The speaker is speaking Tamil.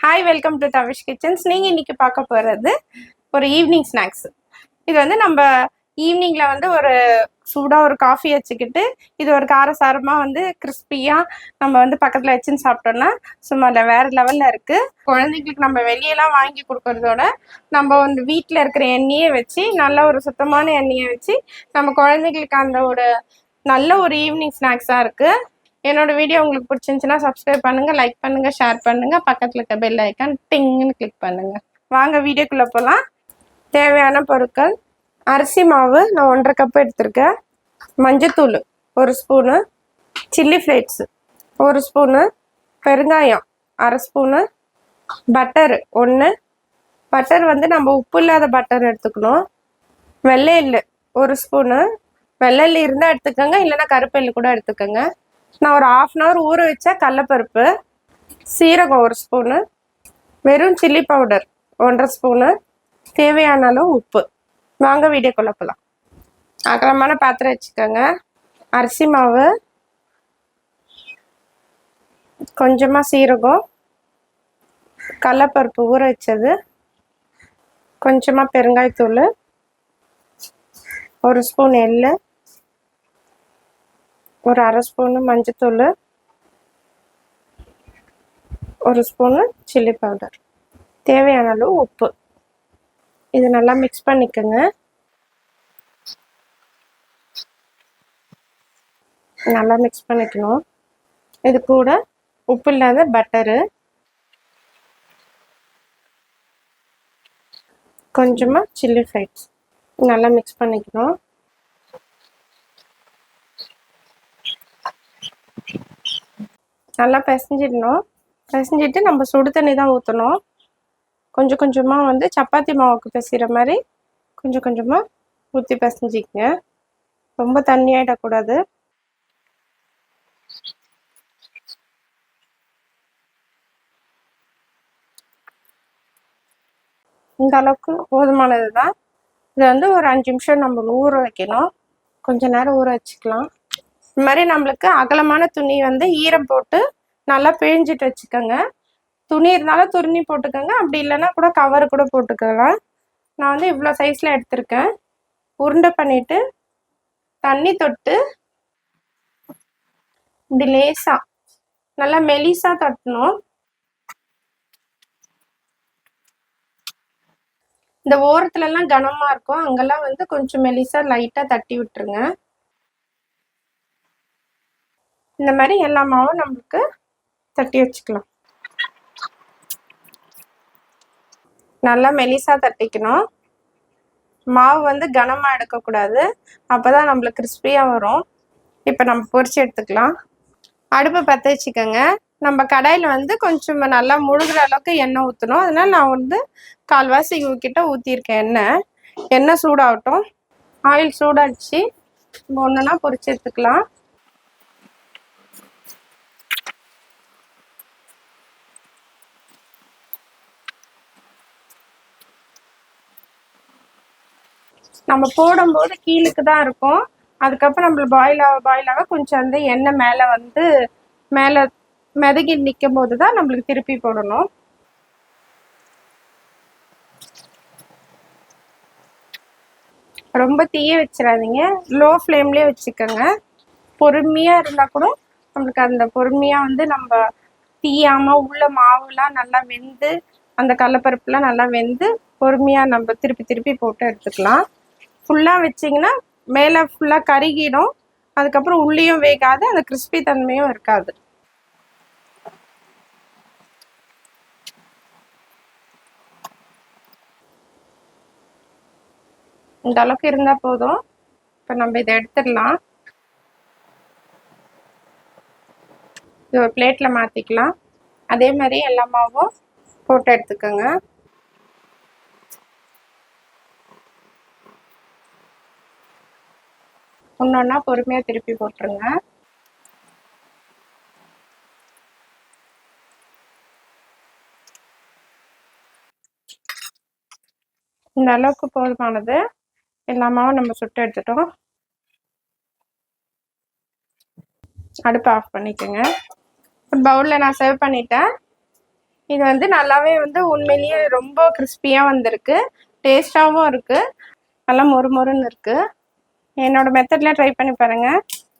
Hi welcome to Tavish kitchens நீங்கள் இன்னைக்கு பார்க்க போகிறது ஒரு ஈவினிங் ஸ்நாக்ஸ் இது வந்து நம்ம ஈவினிங்கில் வந்து ஒரு சூடாக ஒரு காஃபி வச்சுக்கிட்டு இது ஒரு காரசாரமாக வந்து கிறிஸ்பியாக நம்ம வந்து பக்கத்தில் வச்சுன்னு சாப்பிட்டோம்னா சும்மா இல்லை வேறு லெவலில் இருக்குது குழந்தைங்களுக்கு நம்ம வெளியெல்லாம் வாங்கி கொடுக்கறதோட நம்ம வந்து வீட்டில் இருக்கிற எண்ணெயை வச்சு நல்ல ஒரு சுத்தமான எண்ணெயை வச்சு நம்ம குழந்தைங்களுக்கு அந்த ஒரு நல்ல ஒரு ஈவினிங் ஸ்நாக்ஸாக இருக்குது என்னோட வீடியோ உங்களுக்கு பிடிச்சிருந்துச்சுன்னா சப்ஸ்கிரைப் பண்ணுங்க லைக் பண்ணுங்க ஷேர் பண்ணுங்க பக்கத்துல இருக்க பெல் ஐக்கான் டிங்னு கிளிக் பண்ணுங்க. வாங்க வீடியோக்குள்ள போகலாம் தேவையான பொருட்கள் அரிசி மாவு நான் ஒன்றரை கப் எடுத்திருக்கேன். மஞ்சத்தூள் ஒரு ஸ்பூனு சில்லி ஃப்ளேக்ஸ் ஒரு ஸ்பூனு பெருங்காயம் அரை ஸ்பூனு பட்டர் ஒன்று பட்டர் வந்து நம்ம உப்பு இல்லாத பட்டர் எடுத்துக்கணும். வெள்ளை எள்ளு ஒரு ஸ்பூனு வெள்ளை எள்ளு இருந்தால் எடுத்துக்கோங்க இல்லைன்னா கருப்பெள்ளு கூட எடுத்துக்கோங்க. நான் ஒரு ஆஃப் அன் ஹவர் ஊற வச்ச கடலப்பருப்பு சீரகம் ஒரு ஸ்பூனு வெறும் சில்லி பவுடர் ஒன்றரை ஸ்பூனு தேவையான அளவு உப்பு. வாங்க வீடியோ குழப்பலாம் அகலமான பாத்திரம் வச்சுக்கோங்க. அரிசி மாவு கொஞ்சமாக சீரகம் கடலப்பருப்பு ஊற வச்சது கொஞ்சமாக பெருங்காயத்தூள் ஒரு ஸ்பூன் எள்ளு ஒரு அரை ஸ்பூனு மஞ்சத்தூள் ஒரு ஸ்பூனு சில்லி பவுடர். தேவையான அளவு உப்பு. இது நல்லா மிக்ஸ் பண்ணிக்கோங்க. நல்லா மிக்ஸ் பண்ணிக்கணும். இது கூட உப்பு இல்லாத பட்டரு. கொஞ்சமாக சில்லி ஃப்ரைட்ஸ் நல்லா மிக்ஸ் பண்ணிக்கணும். நல்லா பிசைஞ்சிடணும். பிசைஞ்சிட்டு நம்ம சுடு தண்ணி தான் ஊற்றணும் கொஞ்சம் கொஞ்சமாக வந்து சப்பாத்தி மாவுக்கு பிசைகிற மாதிரி கொஞ்சம் கொஞ்சமாக ஊற்றி பிசைஞ்சிக்கங்க. ரொம்ப தண்ணி ஆகிடக்கூடாது இந்த அளவுக்கு போதுமானது தான் இதை வந்து ஒரு அஞ்சு நிமிஷம் நம்ம ஊற வைக்கணும். கொஞ்ச நேரம் ஊற வச்சுக்கலாம். இது மாதிரி நம்மளுக்கு அகலமான துணி வந்து ஈரம் போட்டு நல்லா பிழிஞ்சிட்டு வச்சுக்கோங்க. துணி இருந்தாலும் துணி போட்டுக்கோங்க. அப்படி இல்லைன்னா கூட கவர் கூட போட்டுக்கலாம். நான் வந்து இவ்வளோ சைஸில் எடுத்திருக்கேன். உருண்டை பண்ணிவிட்டு தண்ணி தொட்டு இப்படி லேசாக நல்லா மெலிசாக தட்டணும். இந்த ஓரத்துலலாம் கனமாக இருக்கும். அங்கெல்லாம் வந்து கொஞ்சம் மெலிசாக லைட்டாக தட்டி விட்டுருங்க. இந்த மாதிரி எல்லா மாவும் நம்மளுக்கு தட்டி வச்சுக்கலாம். நல்லா மெலிசாக தட்டிக்கணும். மாவு வந்து கனமாக எடுக்கக்கூடாது. அப்போ தான் நம்மளுக்கு கிறிஸ்பியாக வரும். இப்போ நம்ம பொரிச்சு எடுத்துக்கலாம். அடுப்பை பற்ற வச்சுக்கோங்க. நம்ம கடாயில் வந்து கொஞ்சம் நல்லா முழுகிற அளவுக்கு எண்ணெய் ஊற்றணும் அதனால் நான் வந்து கால்வாசி கிட்ட ஊற்றிருக்கேன் எண்ணெய். எண்ணெய் சூடாகட்டும். ஆயில் சூடாச்சு. ஒன்றுனா பொரிச்சு எடுத்துக்கலாம். நம்ம போடும்போது கீழுக்கு தான் இருக்கும். அதுக்கப்புறம் நம்ம பாயில் ஆக பாயில் ஆக கொஞ்சம் வந்து எண்ணெய் மேலே வந்து மேலே மிதகி நிற்கும் போது தான் நம்மளுக்கு திருப்பி போடணும். ரொம்ப தீய வச்சிடாதீங்க. லோ ஃப்ளேம்லேயே வச்சுக்கோங்க. பொறுமையாக இருந்தால் கூட நம்மளுக்கு அந்த பொறுமையாக வந்து நம்ம தீயாமல் உள்ள மாவுலாம் நல்லா வெந்து அந்த கடலப்பருப்புலாம் நல்லா வெந்து பொறுமையாக நம்ம திருப்பி திருப்பி போட்டு எடுத்துக்கலாம். ஃபுல்லாக வச்சிங்கன்னா மேலே ஃபுல்லாக கருகிடும். அதுக்கப்புறம் உள்ளேயும் வேகாது அந்த கிறிஸ்பி தன்மையும் இருக்காது. இந்த அளவுக்கு இருந்தால் போதும். இப்போ நம்ம இதை எடுத்துடலாம். இது ஒரு பிளேட்டில் மாற்றிக்கலாம் அதே மாதிரி எல்லா மாவும் போட்டு எடுத்துக்கோங்க. ஒன்றா பொறுமையாக திருப்பி போட்டுருங்க. இந்த அளவுக்கு போதுமானது. எல்லாமாவும் நம்ம சுட்டு எடுத்துட்டோம். அடுப்பை ஆஃப் பண்ணிக்கோங்க. பவுலில் நான் சர்வ் பண்ணிட்டேன். இது வந்து நல்லாவே வந்து உண்மையிலேயே ரொம்ப கிறிஸ்பியாக வந்திருக்கு. டேஸ்டாகவும் இருக்குது நல்லா மொறு மொறுன்னு இருக்குது என்னோட மெத்தடில் ட்ரை பண்ணி பாருங்கள்